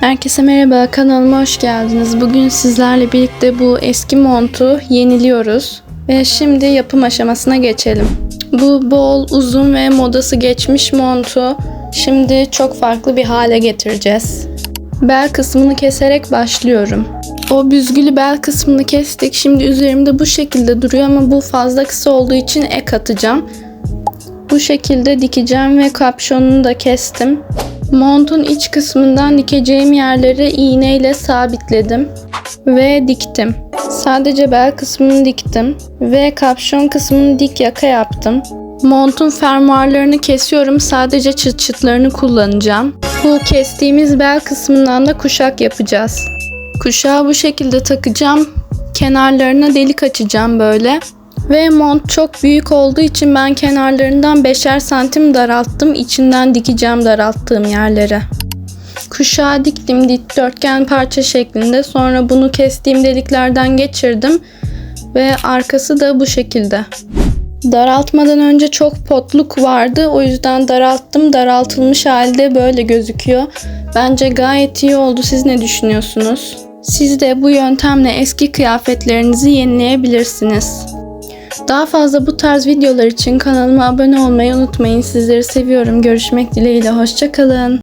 Herkese merhaba, kanalıma hoş geldiniz. Bugün sizlerle birlikte bu eski montu yeniliyoruz. Ve şimdi yapım aşamasına geçelim. Bu bol, uzun ve modası geçmiş montu şimdi çok farklı bir hale getireceğiz. Bel kısmını keserek başlıyorum. O büzgülü bel kısmını kestik. Şimdi üzerimde bu şekilde duruyor ama bu fazla kısa olduğu için ek atacağım. Bu şekilde dikeceğim ve kapşonunu da kestim. Montun iç kısmından dikeceğim yerleri iğneyle sabitledim ve diktim. Sadece bel kısmını diktim ve kapşon kısmını dik yaka yaptım. Montun fermuarlarını kesiyorum. Sadece çıt çıtlarını kullanacağım. Bu kestiğimiz bel kısmından da kuşak yapacağız. Kuşağı bu şekilde takacağım. Kenarlarına delik açacağım böyle. Ve mont çok büyük olduğu için ben kenarlarından 5'er santim daralttım. İçinden dikeceğim daralttığım yerlere. Kuşağı diktim dikdörtgen parça şeklinde. Sonra bunu kestiğim deliklerden geçirdim. Ve arkası da bu şekilde. Daraltmadan önce çok potluk vardı. O yüzden daralttım. Daraltılmış halde böyle gözüküyor. Bence gayet iyi oldu. Siz ne düşünüyorsunuz? Siz de bu yöntemle eski kıyafetlerinizi yenileyebilirsiniz. Daha fazla bu tarz videolar için kanalıma abone olmayı unutmayın. Sizleri seviyorum. Görüşmek dileğiyle. Hoşçakalın.